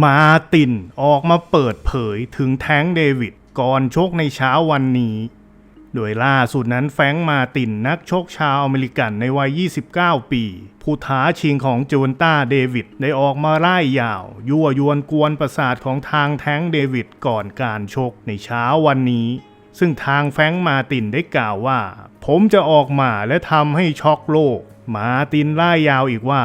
มาตินออกมาเปิดเผยถึงแท้งเดวิดก่อนชกในเช้าวันนี้ โดยล่าสุดนั้นแฟงมาตินนักชกชาวอเมริกันในวัย 29 ปี ผู้ท้าชิงของโจนต้าเดวิดได้ออกมาไล่ยาว ยั่วยวนกวนประสาทของทางแท้งเดวิดก่อนการชกในเช้าวันนี้ ซึ่งทางแฟงมาตินได้กล่าวว่า ผมจะออกมาและทำให้ช็อกโลก มาตินไล่ยาวอีกว่า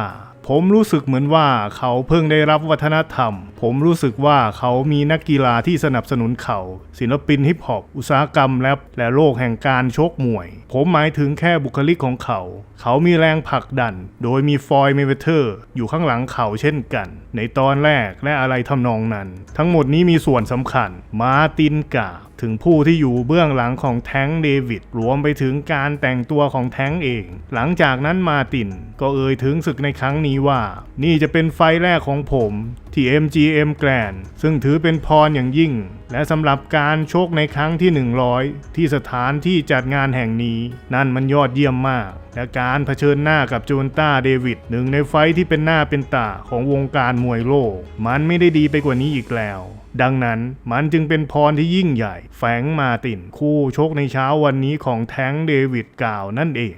ผมรู้สึกเหมือนว่าเขาเพิ่งได้รับวัฒนธรรมผมรู้สึกว่าเขามีนักกีฬาที่สนับสนุนเขา ศิลปินฮิปฮอปอุตสาหกรรมแรปและโลกแห่งการชกมวย ผมหมายถึงแค่บุคลิกของเขา เขามีแรงผลักดัน โดยมีฟอยเมเวเทอร์อยู่ข้างหลังเขาเช่นกัน ในตอนแรกและอะไรทำนองนั้น ทั้งหมดนี้มีส่วนสำคัญ มาตินกล่าวถึงผู้ที่อยู่เบื้องหลังของแท้งเดวิดรวมไปถึงการแต่งตัวของแท้งเอง หลังจากนั้นมาตินก็เอ่ยถึงศึกในครั้งนี้ว่า นี่จะเป็นไฟแรกของผมที่ MGM Grand ซึ่งถือเป็นพรอย่างยิ่ง และสำหรับการโชกในครั้งที่ 100 ที่สถานที่จัดงานแห่งนี้ นั่นมันยอดเยี่ยมมาก และการเผชิญหน้ากับโจนต้าเดวิดหนึ่งในไฟที่เป็นหน้าเป็นตาของวงการมวยโลก มันไม่ได้ดีไปกว่านี้อีกแล้ว ดังนั้นมันจึงเป็นพรที่ยิ่งใหญ่แฟรงมาตินคู่ชกในเช้าวันนี้ของแท้งเดวิดกล่าวนั่นเอง